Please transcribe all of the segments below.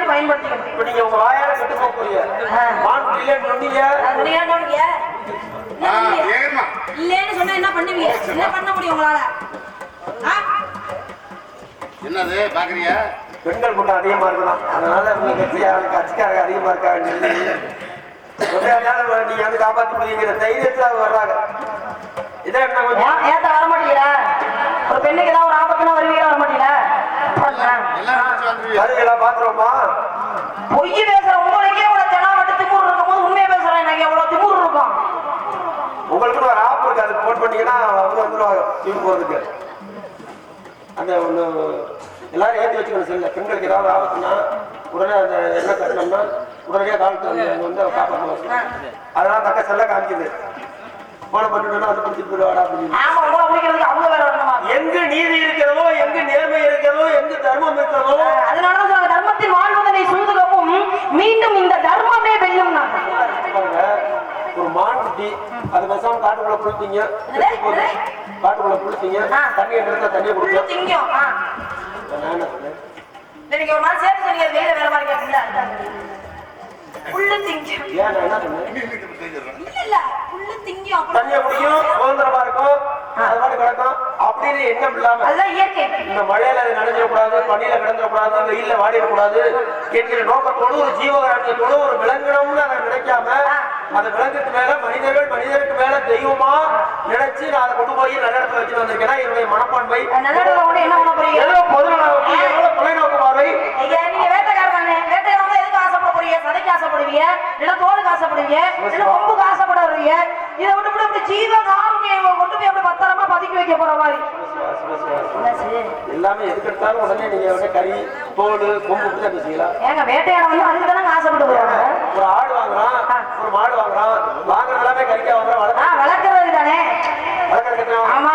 மாதிரி பயன்படுத்திக்கணும் இப்ப நீங்க உங்க வாயால கெட்டு போக போறீங்க ஆ. மான் இல்லைன்னு சொன்னீங்க அது நீங்க என்ன பண்ணுவீங்க? என்ன ஆ, பண்ணுவீங்க? ஏறுமா. இல்லைன்னு சொன்னா என்ன பண்ணுவீங்க என்ன பண்ண முடியும் உங்களால ஆ? என்னது பாக்குறியா பெண்கள் கூட்டம் அதிகமா இருக்குதான் அதனால கட்சிக்காரங்க அதிகமா சொல்லி நீங்க வந்து முடியுங்கிற தைரியத்துல வர்றாங்க இதை என்ன கொஞ்சம் ஏன் ஏத்த வர மாட்டீங்களா ஒரு பெண்ணுக்கு ஏதாவது ஒரு ஆபத்துனா வருவீங்களா வர மாட்டீங்களா எல்லாம் நினைச்சு வந்துருவியா கருவிகளா பாத்துருவோமா பொய் பேசுற உங்களுக்கே இவ்வளவு தெனா மட்டும் திமுர் இருக்கும் போது உண்மையை பேசுறேன் எனக்கு எவ்வளவு திமுர் இருக்கும் உங்களுக்குன்னு ஒரு ஆப் இருக்கு அது போன் பண்ணீங்கன்னா அவங்க வந்துருவாங்க டிவி போறதுக்கு. அந்த ஒண்ணு எல்லாரும் ஏற்றி வச்சுக்கணும் பெண்களுக்கு ஏதாவது ஆபத்துனா உடனே அந்த என்ன கட்டணம்னா உடனடியாக காலத்து வந்து வந்து அதனால தக்க செல்ல காமிக்குது. போன பண்ணிட்டோம்னா அது பிடிச்சிட்டு போயிடுவாடா அப்படின்னு. எங்க நீதி இருக்கிறதோ எங்க நேர்மை இருக்கிறதோ எங்க சொல்றாங்க, தர்மத்தில் வாழ்வதனை சூதுகவும் மீண்டும் இந்த தர்மமே வெல்லும் ஒரு மான் குட்டி அது பேசாம காட்டுக்குள்ள புழுத்தீங்க காட்டுக்குள்ள புழுத்தீங்க ஆ. தண்ணியை நிறுத்த தண்ணியை புல்லு குடிக்கும் திங்கும். நான் என்ன சொன்னேன்? இன்னைக்கு ஒரு நாள் சேர்த்து சொன்னீங்க வெளியில வேற மாதிரி கேட்டீங்களா புல்லு திங்கும். ஏன் நான் என்ன சொன்னேன்? இல்ல இல்ல புல்லு திங்கும் தண்ணியை குடிக்கும் சுதந்திரமா இருக்கும் அது பாட்டு கிடக்கும் அப்படின்னு எண்ணம் இல்லாம? அதுதான் இயற்கை. இந்த மழையில அது நனைஞ்சிடக்கூடாது பனியில கிடந்துடக்கூடாது வாடிடக்கூடாது என்கிற நோக்கத்தோடு ஒரு ஜீவகாரண்யத்தோடு ஒரு அதை நினைக்காம அந்த விலங்குக்கு மேல மனிதர்கள் மனிதருக்கு மேல தெய்வமா நினைச்சு நான் அதை கொண்டு போய் நல்ல இடத்துல வச்சு வந்திருக்கேன்னா என்னுடைய மனப்பான்மை பொதுநலவுக்கு தொலைநோக்கு பார்வை ஐயா, நீங்க வேட்டைக்காரதானே வேட்டையாடுறவங்க எதுக்கு ஆசைப்படப்படுவீங்க சதைக்கு ஆசைப்படுவீங்க இல்ல தோலுக்கு ஆசைப்படுவீங்க இல்ல கொம்புக்கு ஆசைப்படுவீங்க இதை விட்டு விட்டு இப்படி ஜீவ காருண்யம் கொண்டு போய் அப்படி பத்திரமா பதுக்கி வைக்க போற மாதிரி? எல்லாமே எதுக்கு எடுத்தாலும் உடனே நீங்க உடனே கறி தோல் கொம்பு தான் பேசுவீங்களா ஏங்க வேட்டையாட வந்து அதுக்கு தானே ஆசைப்பட்டு போறாங்க ஒரு ஆடு வாங்குறான் ஒரு மாடு வாங்குறான் வாங்குறது எல்லாமே கறிக்கா வாங்குறான் வளர்க்க வளர்க்கறது தானே. வளர்க்கறதுக்கு ஆமா.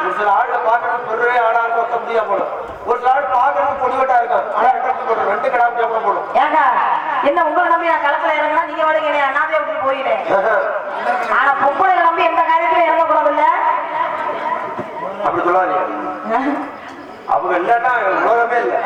ஒரு சில ஆடுல பாக்குறது பெருவே ஆடா இருக்கும் ஒத்த முடியா போடும். ஒரு சில ஆடு பாக்குறது பொடிவட்டா இருக்கும். ஆனா ரெண்டு போடும் ரெண்டு கடா முடியா கூட போடும். ஏங்க என்ன உங்களை நம்பி நான் களத்துல இறங்கினா நீங்க என்னை அண்ணாவே விட்டு போயிட்டேன் ஆனா பொம்பளை நம்பி எந்த காரியத்திலும் இறங்கக்கூடாது இல்ல அப்படி சொல்லாதீங்க. அவங்க இல்லைன்னா உலகமே இல்லை.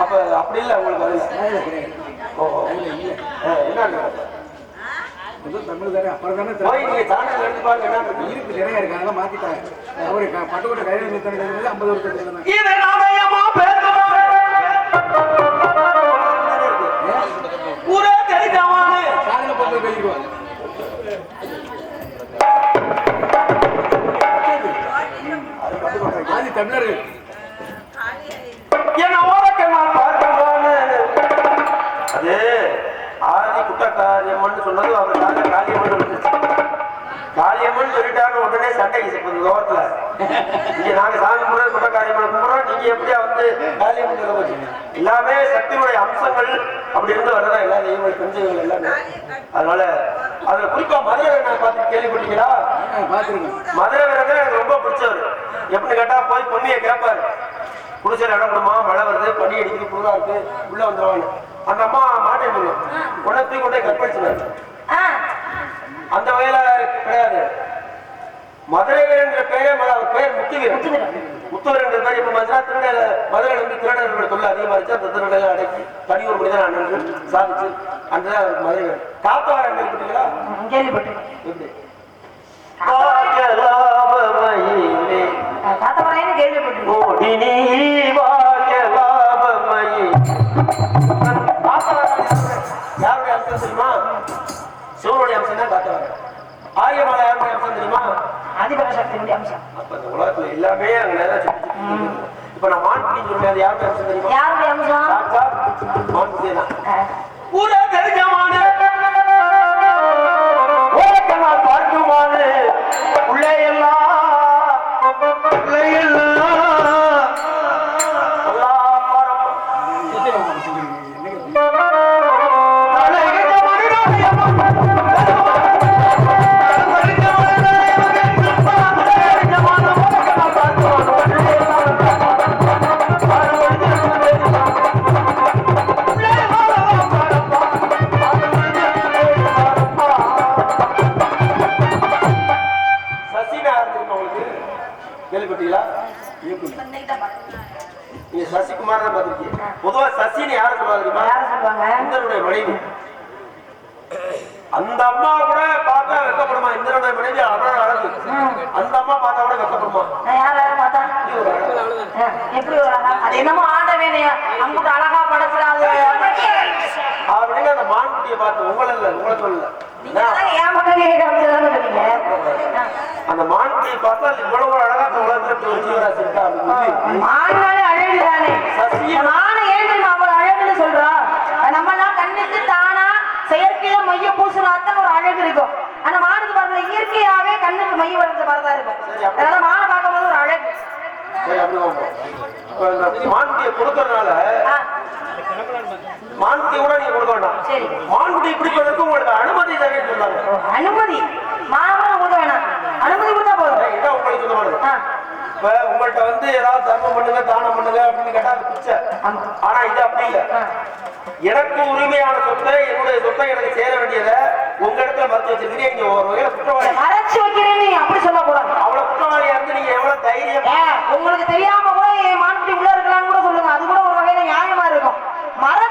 அப்ப அப்படி இல்ல உங்களுக்கு அது ஓ. ஆ, என்ன இருக்கு? தமிழ் தானே அப்புறம் தானே நீங்க சான்றிதழ் எடுத்து பாருங்க என்ன இருக்கு. நிறைய இருக்கு அதெல்லாம் மாத்திட்டாங்க. அவரு பட்டுக்கோட்டை கையில் நிறுத்தினது ஐம்பது வருஷத்துக்கு இது ஒரே தெரிஞ்சமானு காலையில் போட்டு பேசிக்குவாங்க. ஆதி தமிழர்கள் சண்டை இப்போ இந்த ஓரத்துல. இங்க நாங்க சாமி கும்பிடுறது குட்டக்காரியம்மன் கும்பிடுறோம். நீங்க எப்படியா வந்து சொல்ல போறீங்க எல்லாமே சக்தியுடைய அம்சங்கள் அப்படி இருந்து வரதான் எல்லா தெய்வங்கள் பெஞ்சங்கள் எல்லாமே. அதனால அதுல குறிப்பா மதுரை நான் பார்த்து கேள்விப்பட்டீங்களா மதுரை வீரர்கள் எனக்கு ரொம்ப பிடிச்சவர். எப்படின்னு கேட்டா போய் பொண்ணியை கேட்பாரு குடிசையில் இடம் கொடுமா மழை வருது பனி அடிக்குது குளிரா இருக்கு உள்ள வந்துருவாங்க அந்த அம்மா மாட்டேன் உடனே தூக்கி கொண்டே கற்பழிச்சுனாரு அந்த வகையில கிடையாது. மதுரை வீரன்ற பேரே ம- அவர் பேர் முத்துவீரன். முத்துவீரன்ற பேர் இப்ப மதுரா திருநெல்ல மதுரையில் வந்து திருநெல்வேலி தொல்லை அதிகமா இருந்துச்சு அந்த திருநெல்லை அடக்கி தனி ஒரு மனிதன் அண்ணன் சாதிச்சு அன்றுதான் அவருக்கு மதுரை வீரன் காத்தவாரன் கேள்விப்பட்டீங்களா வாகலாபமயிலே காத்தவரைன்னு கேள்விப்பட்டிருக்கேன் ஓடி நீ யாருடைய அம்சம் தெரியுமா? சிவனுடைய அம்சம் தான் காத்தவராயன் ஆரியமலை யாருடைய அம்சம் தெரியுமா? ஆதிபராசக்தியினுடைய அம்சம். அப்ப இந்த உலகத்துல எல்லாமே. இப்ப நான் மான்குட்டி சொல்றேன் அது யாருடைய அம்சம்? தெரியுமா யாருடைய தெரிஞ்சமான சசிகுமார் தான் பார்த்திருக்கீங்க. பொதுவா சசின்னு யார சொல்லுவாங்க தெரியுமா? இந்திரனுடைய மனைவி. அந்த அம்மா கூட பார்த்தா வெக்கப்படுமா? இந்திரனுடைய மனைவி அவ்வளவு அழகு. அந்த அம்மா பார்த்தா கூட வெக்கப்படுமா? எப்படி அது என்னமோ ஆண்டவே அங்குட்டு அழகா படைச்சிடாது. அப்படின்னு அந்த மான்குட்டியை பார்த்து உங்களை இல்ல உங்களை சொல்லல அந்த மான்குட்டியை பார்த்தா இவ்வளவு அழகா உலகத்துல ஒரு ஜீவராசி இருக்கா மானாலே அழகுதானே? சசி. மான ஏன் அவ்வளவு அழகுன்னு சொல்றா? நம்ம எல்லாம் கண்ணுக்கு தானா செயற்கையா மைய பூசினாத்தான் ஒரு அழகு இருக்கும். ஆனா மானுக்கு பாருங்க இயற்கையாவே கண்ணுக்கு மைய வளர்ந்த மாதிரி தான் இருக்கும். அதனால மானை பார்க்கும்போது ஒரு அழகு. மான்குட்டியை கொடுக்கறதுனால மான்குட்டி கூட நீங்க கொடுக்க வேண்டாம். சரி. மான்குட்டி பிடிப்பதற்கு உங்களுக்கு அனுமதி தரேன்னு சொன்னாங்க. அனுமதி? மானம் கொடுக்க வேணாம். அனுமதி கொடுத்தா போதும். இதான் உங்களுக்கு சொந்தமானது ஆ, இப்ப உங்கள்ட்ட வந்து ஏதாவது தர்மம் பண்ணுங்க தானம் பண்ணுங்க அப்படின்னு கேட்டா பிச்சை. ஆனா இது அப்படி இல்ல. எனக்கு உரிமையான சொத்தை என்னுடைய சொத்தை எனக்கு சேர வேண்டியதை உங்க இடத்துல மறைச்சு வச்சிருக்கீங்க. நீங்க ஒரு வகையில குற்றவாளி. மறைச்சு வைக்கிறேன்னு நீ அப்படி சொல்லக்கூடாது. அவ்வளவு குற்றவாளியா இருந்து நீங்க எவ்வளவு தைரியம்? உங்களுக்கு தெரியாம கூட மான்குட்டி உள்ள இருக்கலாம்னு கூட சொல்லுங்க அது கூட ஒரு வகையில நியாயமா இருக்கும்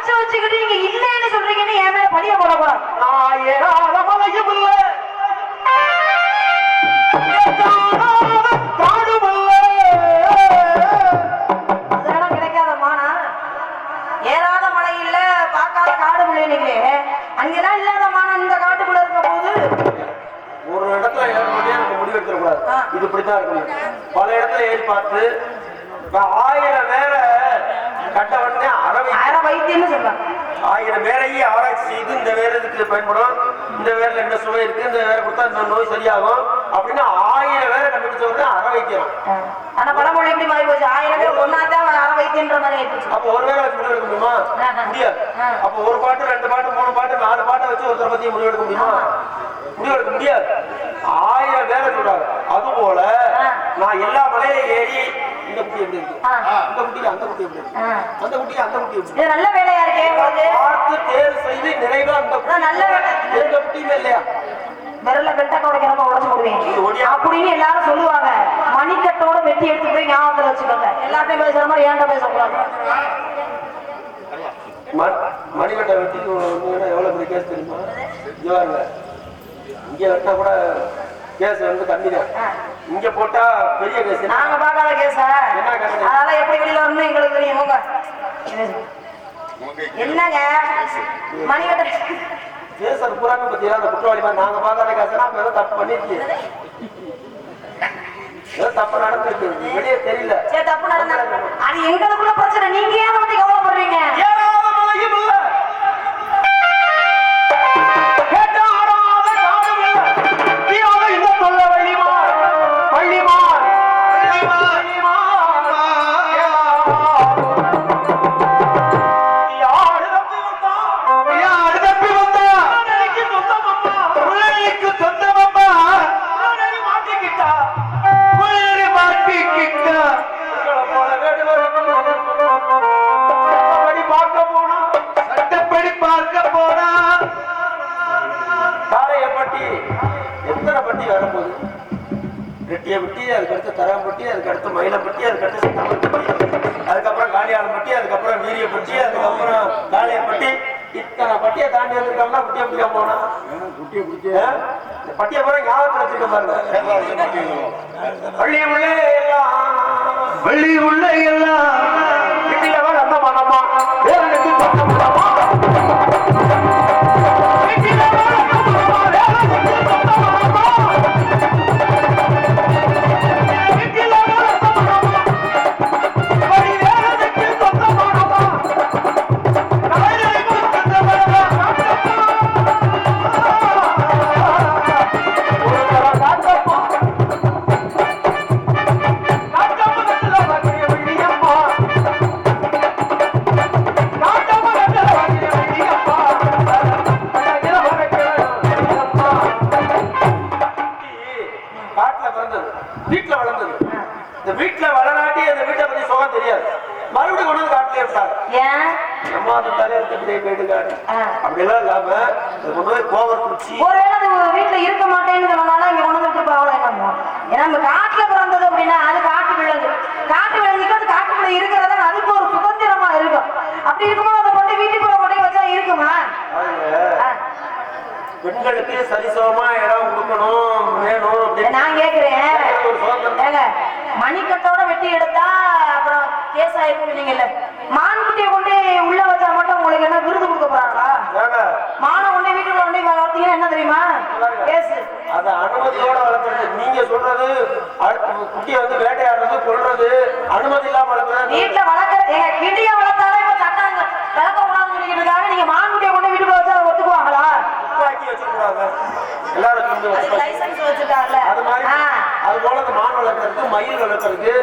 மறைச்சு வச்சுக்கிட்டு நீங்க இல்லைன்னு சொல்றீங்கன்னு என் மேல படிய போடக்கூடாது. நான் ஏறாத மலையும் இல்ல அங்கெல்லாம் இல்லாத மானம் இந்த காட்டுக்குள்ள இருக்க போது. ஒரு இடத்துல முடிவு எடுத்துடக்கூடாது. இது இப்படித்தான் இருக்கணும். பல இடத்துல ஏறி பார்த்து ஆயிரம் வேற கட்ட உடனே அரை வைத்தியம்னு சொல்றாங்க. ஆயிரம் வேலையே ஆராய்ச்சி செய்து இந்த வேர் இதுக்கு பயன்படும்? இந்த வேர்ல என்ன சுவை இருக்கு? இந்த வேரை கொடுத்தா இந்த நோய் சரியாகும். அப்படின்னு ஆயிரம் வேரை கண்டுபிடிச்ச உடனே அற வைத்தியம். ஆனா பழமொழி எப்படி மாறி போச்சு. ஆயிரம் பேர் ஒன்னாதான் அரை வைத்தியன்ற மாதிரி அப்ப ஒரு வேலை வச்சு முடிவு எடுக்க முடியுமா. முடியாது. அப்ப ஒரு பாட்டு ரெண்டு பாட்டு மூணு பாட்டு நாலு பாட்டை வச்சு ஒருத்தர் பத்தி பத்தி முடிவெடுக்க முடியுமா? முடிவெடுக்க முடியாது. ஆயிரம் பேரை சொல்றாங்க. அது போல நான் எல்லா மலையில ஏறி இந்த குட்டி எப்படி இருக்கு? ஆ. இந்த குட்டியில அந்த குட்டி எப்படி இருக்கு. அந்த குட்டியில அந்த குட்டி எப்படி நல்ல வேலையா இருக்கே உங்களுக்கு பார்த்து தேர்வு செய்து நிறைவா அந்த நல்ல வேலை. எந்த குட்டியுமே இல்லையா? விரல பெட்டக்க உடைக்கிறப்ப உடச்சு அப்படின்னு எல்லாரும் சொல்லுவாங்க. மணிக்கட்டோட வெட்டி எடுத்து போய் ஞாபகத்துல வச்சுக்கோங்க. எல்லார்ட்டையும் பேசுற மாதிரி ஏன்டா பேசக்கூடாது? மணிக்கட்டை வெட்டி எவ்வளவு பெரிய கேஸ் தெரியுமா? இங்க வெட்டினா கூட கேஸ் வந்து கம்மி தான் இங்க போட்டா பெரிய கேஸ். நாங்க பார்க்காத கேஸா? அதனால எப்படி வெளியில வரணும்னு எங்களுக்கு தெரியும். போங்க. என்னங்க? கேஸ் அது பூராமே பத்தியா? அந்த குற்றவாளி மாதிரி நாங்க பார்க்காத கேஸ்னா அப்ப ஏதோ தப்பு பண்ணிருச்சு ஏதோ தப்பு நடந்திருக்கு. வெளியே தெரியல. சரி தப்பு நடந்தா அது எங்களுக்குள்ள பிரச்சனை. நீங்க ஏன் பத்தி கவலைப்படுறீங்க? எத்தனை பட்டி வரும்போது? ரெட்டியப்பட்டி அதுக்கடுத்து தராம்பட்டி அதுக்கடுத்து மயிலப்பட்டி அதுக்கடுத்து சித்தம்பட்டி அதுக்கப்புறம் காளியாளம்பட்டி அதுக்கப்புறம் வீரியப்பட்டி அதுக்கப்புறம் காளையப்பட்டி இத்தனை பட்டியை தாண்டி வந்திருக்கோம்னா குட்டியை பிடிக்க போனா? குட்டியை பிடிச்சி பட்டியை பூரா ஞாபகத்தில் வச்சிருக்க பாருங்க. பள்ளி உள்ளே எல்லாம். பள்ளி உள்ளே எல்லாம். தெரியுமா? அதை அனுமதியோட வளர்க்கறது நீங்க சொல்றது குட்டியை வந்து வேட்டையாடுறது கொல்றது அனுமதி இல்லாம வளர்க்கறது வீட்டுல வளர்க்குற எங்க கிண்டிய வளர்த்தாலே இப்ப சட்டம் வளர்க்க இருக்காங்க. நீங்க மான்குட்டியை கொண்டு வீட்டுக்குள்ள வச்சா ஒத்துக்குவாங்களா? எல்லாரும் அது மாதிரி. அது போல இந்த மான் வளர்க்கறதுக்கு மயில் வளர்க்கறதுக்கு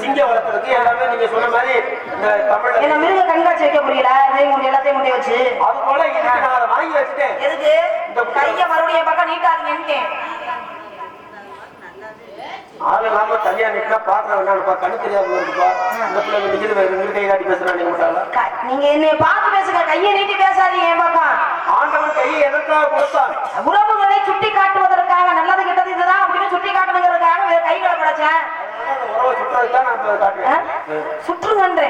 சிங்கம் வளர்க்கறதுக்கு எல்லாமே நீங்க சொன்ன மாதிரி இந்த தமிழ்ல என்ன மிருக கண்காட்சி வைக்க முடியல? இதையும் கொண்டு எல்லாத்தையும் கொண்டு வச்சு? அது போல இதுக்கு நான் அதை வாங்கி வச்சுட்டேன். எதுக்கு? கைய மறுபடியும் பக்கம் நீட்டாதீங்கன்னு ஆள் இல்லாம தனியா நிற்கா பாக்குற வேணாம்ப்பா கண்ணு தெரியாம இருக்குப்பா இந்த பிள்ளை நிக்கிறது ரெண்டு கை காட்டி பேசுறான் நீங்க என்னைய பார்த்து பேசுங்க. கையை நீட்டி பேசாதீங்க என் பக்கம். ஆண்டவன் கையை எதற்காக கொடுத்தான் உறவுகளை சுட்டி காட்டுவதற்காக நல்லது கெட்டது இதுதான் அப்படின்னு சுட்டி காட்டணுங்கிறதுக்காக கைகளை படைச்சேன் அந்த உறவை சுற்றுறதுக்கு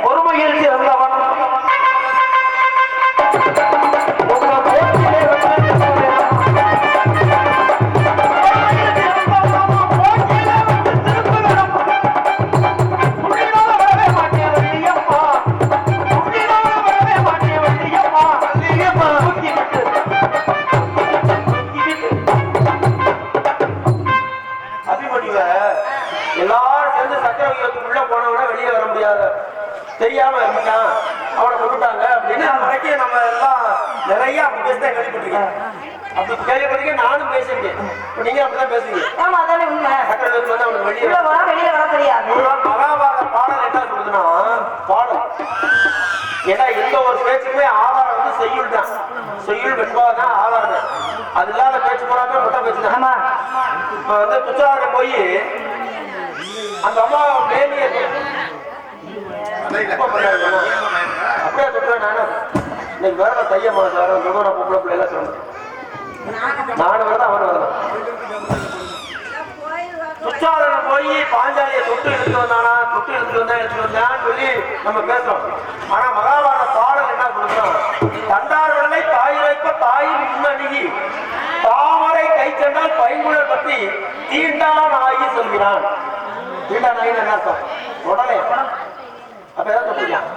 அது இல்லாத பேச்சு போறாம முட்டை பேச்சு ஆமா. இப்ப வந்து துச்சாரம் போய் அந்த அம்மா. அப்படியே நானும் இன்னைக்கு வேற தைய மாசம் வேற பொம்பளை நானும் வரதான் அவனு வரதான் துச்சாதனம் போய் பாஞ்சாலியை தொட்டு எடுத்து வந்தானா? தொட்டு எடுத்து வந்தா எடுத்து வந்தான்னு சொல்லி நம்ம பேசுறோம். ஆனா மகாபாரத தாமரை கை சென்றால் பைங்குழல் பற்றி தீண்டா நாயி சொல்கிறான். தீண்டா நாயின்னு என்ன அர்த்தம்? உடனே. அப்ப எதை தொட்டிருக்கான்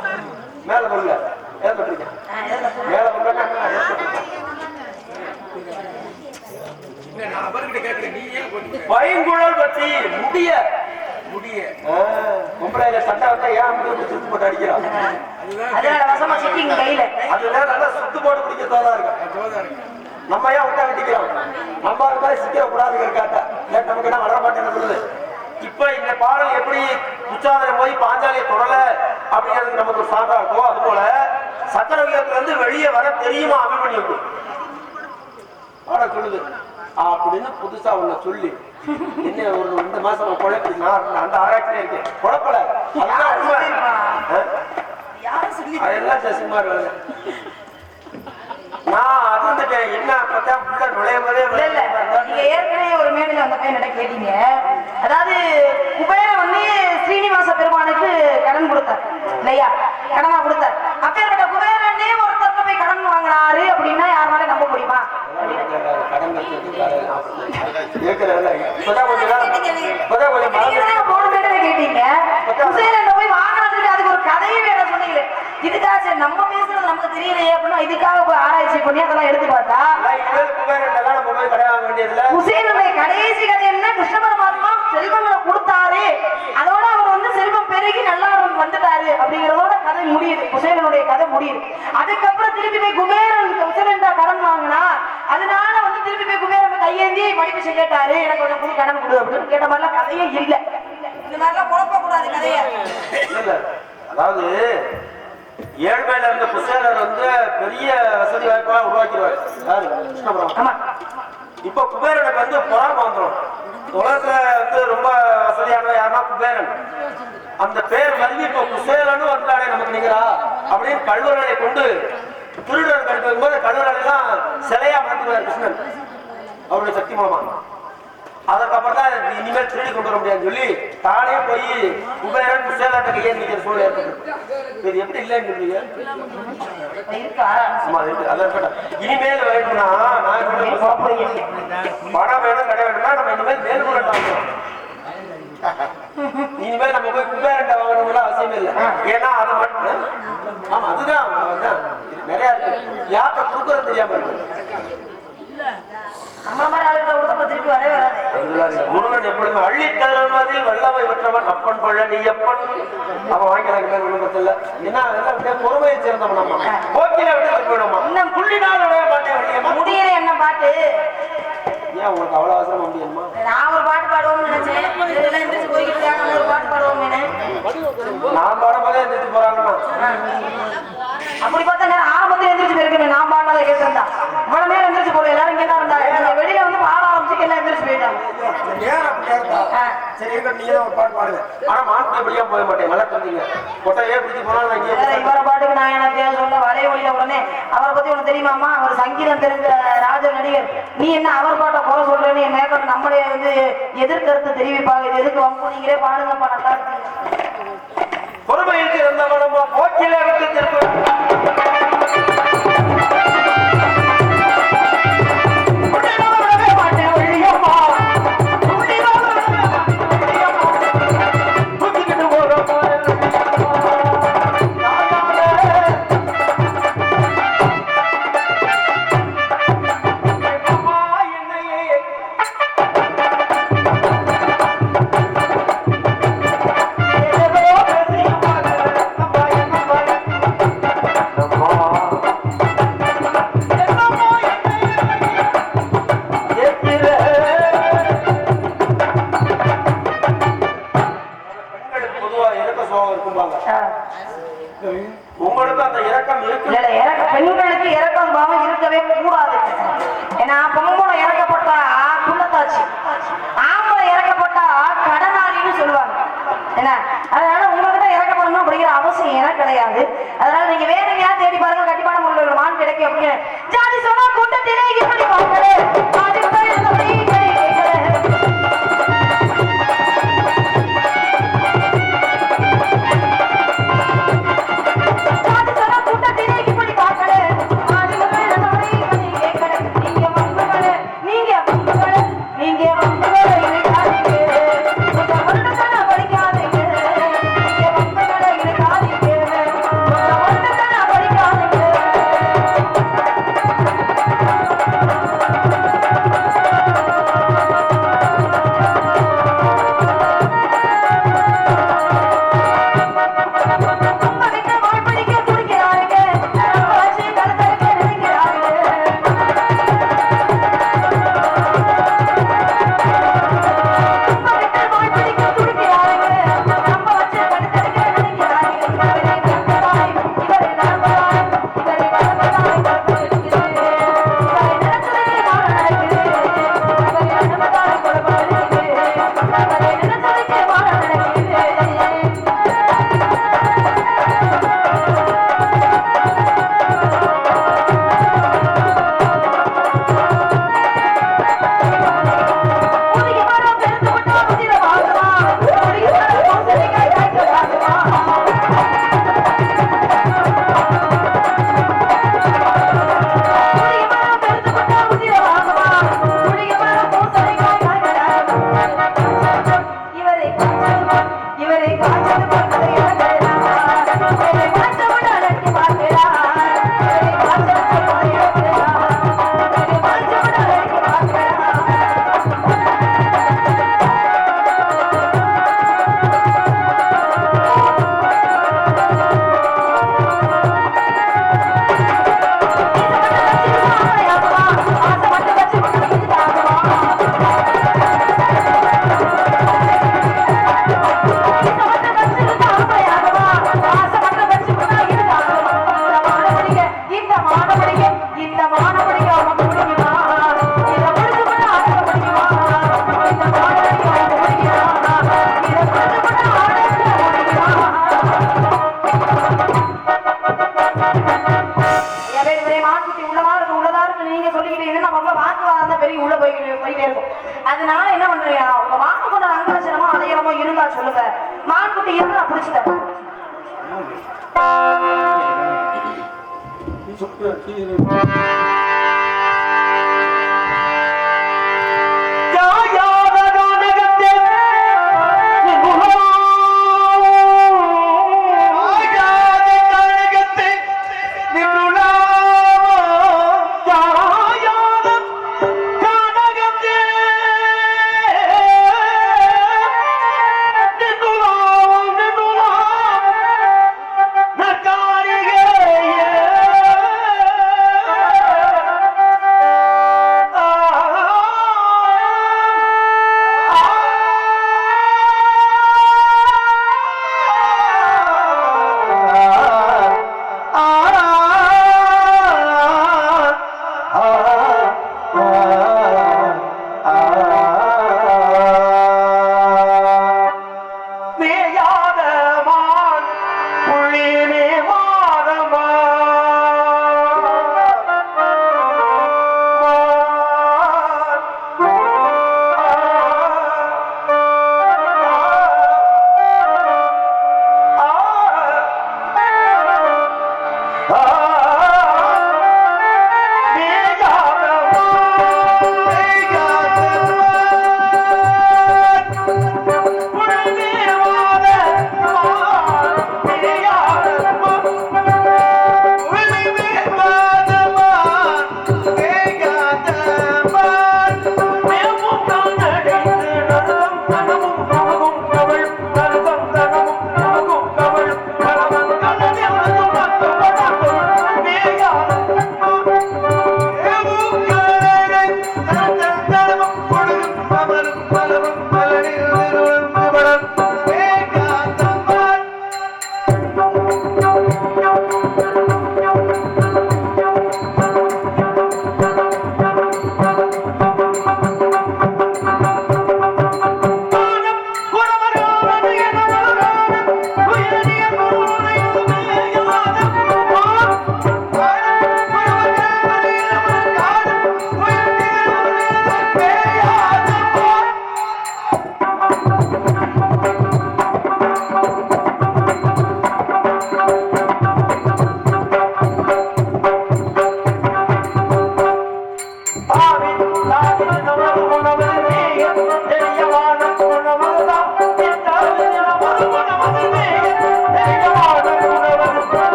மேல சொல்ல எதை தொட்டிருக்கான் மேல போட்டு பைங்குழல் பற்றி முடிய. முடிய. பொம்பளையில சண்டை வந்தா ஏன் சுத்து போட்டு அடிக்கிறான்? அதனால வசமா சிக்கிங்க கையில. அதுதான் நல்லா சுத்து போட்டு பிடிக்கிறதா தான் இருக்கு? நம்ம ஏன் விட்டா வெட்டிக்கிறோம் நம்ம இருந்தா சிக்கிற கூடாதுங்கிற காட்டா இல்லை நமக்கு என்ன வளர மாட்டேன்னு இப்ப இந்த பாடல் எப்படி உச்சாதனம் போய் பாஞ்சாலியை தொடல அப்படிங்கிறதுக்கு நமக்கு ஒரு சான்றா இருக்கோ அது போல சக்கரவியத்துல இருந்து வெளியே வர தெரியுமா அபிமன்யுக்கு? பாடல் சொல்லுது அப்படின்னு புதுசா ஒண்ணு சொல்லி என்ன ஒரு ரெண்டு மாசம் குழப்பி நான் அந்த ஆராய்ச்சியில இருக்கேன். குழப்பல. சொல்லி அதெல்லாம் சசிகுமார் நான் அதிர்ந்துட்டேன் என்ன அப்பதான் உள்ள நுழையும் போதே இல்ல இல்ல. நீங்க ஏற்கனவே ஒரு மேடையில வந்த பையன் கேட்டீங்க? அதாவது குபேரன் வந்து ஸ்ரீனிவாச பெருமானுக்கு கடன் கொடுத்தார். இல்லையா? கடனா கொடுத்தார். அப்பேற்பட்ட குபேரனே ஒருத்தர்கிட்ட போய் கடன் வாங்கினாரு அப்படின்னா யாருனால நம்ப முடியுமா கடன் கேட்கல இப்பதான் கொஞ்சம் நேரம் இப்பதான் கொஞ்சம் நீங்க மறந்து தானே போன மேடையில கேட்டீங்க குபேரன் போய் வாங்கினதுக்கு அதுக்கு ஒரு கதையே வேற சொன்னீங்களே இதுக்காக சரி நம்ம பேசுறது நமக்கு தெரியலையே அப்படின்னா இதுக்காக போய் அதெல்லாம் எடுத்து பார்த்தா நம்ம குசேலனுடைய கடைசி கதை என்ன? கிருஷ்ண பரமாத்மா செல்வங்களை கொடுத்தாரு. அதோட அவர் வந்து செல்வம் பெருகி நல்லா வந்துட்டாரு அப்படிங்கறதோட கதை முடியுது. குசேலனுடைய கதை முடியுது. அதுக்கப்புறம் திருப்பி போய் குபேரன் குசேலன் கடன் வாங்கினா அதனால வந்து திருப்பி போய் குபேரன் கையேந்தி படிப்பு கேட்டாரு. எனக்கு கொஞ்சம் புது கடன் கொடு அப்படின்னு கேட்ட மாதிரிலாம் கதையே இல்ல. இந்த மாதிரிலாம் குழப்ப கூடாது கதையை அதாவது ஏழ்மையில இருந்த குசேலர் வந்து பெரிய வசதி வாய்ப்பா உருவாக்கிடுவார். ஆமா. இப்ப குபேரனுக்கு வந்து பொறாம வந்துடும் உலகத்துல வந்து ரொம்ப வசதியானவன் யாருன்னா குபேரன். அந்த பேர் மருவி இப்ப குசேலன்னு வந்தானே நமக்கு நிகரா அப்படின்னு கல்வர்களை கொண்டு திருடர் கழிக்கும் போது எல்லாம் சிலையா மாத்திடுவார் கிருஷ்ணன். அவருடைய சக்தி மூலமா. அதுக்கப்புறம் தான் இனிமேல் திருடி கொண்டு வர முடியாதுன்னு சொல்லி தானே போய் குபேரன் குசேலட்ட கையே நிக்கிற சூழ்நிலை ஏற்பட்டு இது எப்படி இல்லைன்னு இருக்கா? ஆமா அது இருக்கு. அதான் இருக்கட்டும். இனிமேல் வேணும்னா நான் பணம் வேணும் கடை வேணும்னா நம்ம இனிமேல் மேல்குலட்டை வாங்கணும். இனிமேல் நம்ம போய் குபேரண்ட வாங்கணும்னு அவசியம் இல்லை. ஏன்னா அது மட்டும் ஆமா அதுதான் நிறைய இருக்கு. யார்கிட்ட கொடுக்கறது தெரியாம இருக்கு. முருகன் எப்பொழுதும் அள்ளி தருவதில் வல்லமை பெற்றவன் அப்பன் பழனி அப்பன் அவன் வாங்கிக்கிறாங்க பேர் எல்லாம் அப்படியே பொறுமையை சேர்ந்தவன் நம்ம போக்கில விட்டு போயிடுமா இன்னும் புள்ளினால் விட மாட்டேன் வெளியேமா முடியல என்ன பாட்டு ஏன் உங்களுக்கு அவ்வளவு அவசரமா முடியுமா நான் ஒரு பாட்டு பாடுவோம்னு நினைச்சேன் போய்கிட்டு ஒரு பாட்டு பாடுவோம்னு நான் பாடும்போதே எந்திரிச்சு போறாங்கன்னா அப்படி பார்த்தா நேரம் ஆரம்பத்துல எந்திரிச்சு போயிருக்கேன் நான் பாடினதை கேட்டிருந்தா இவ்வளவு நேரம் எந்திரிச்சு போல எல்லாரும் இங்கே தான் இருந்தாங்க நீங்க வெளியில வந்து பாட ஆரம்பிச்சு எல்லாம் எந்திரிச்சு போயிட்டாங்க ஏன் அப்படி இருந்தா? ஆ. சரி இருக்கட்டும் நீங்க தான் ஒரு பாட்டு பாடுங்க. ஆனா மாட்டு எப்படியா போக மாட்டேன். நல்லா தந்தீங்க. கொட்டையே பிடிச்சி போனாலும் நான் இங்கே வேற இவரை பாட்டுக்கு நான் எனக்கு சொல்ல? வளைய ஒளியில உடனே அவரை பத்தி உனக்கு தெரியுமாமா அவர் சங்கீதம் தெரிஞ்ச ராஜ நடிகர். நீ என்ன அவர் பாட்டை குறை சொல்றேன்னு என் மேற்கொண்டு நம்மளே வந்து எதிர்கருத்து தெரிவிப்பாங்க. எதுக்கு வம்பு? நீங்களே பாடுங்கப்பா நல்லா இருக்கு பொறுமையில் இருந்தவனமா போக்கில விட்டு திரும்ப সঙ্গে জানিস ওরা தான் இருந்தா சொல்லுங்க மான்குட்டி இருந்து நான் பிடிச்சிட்டேன். சுட்டு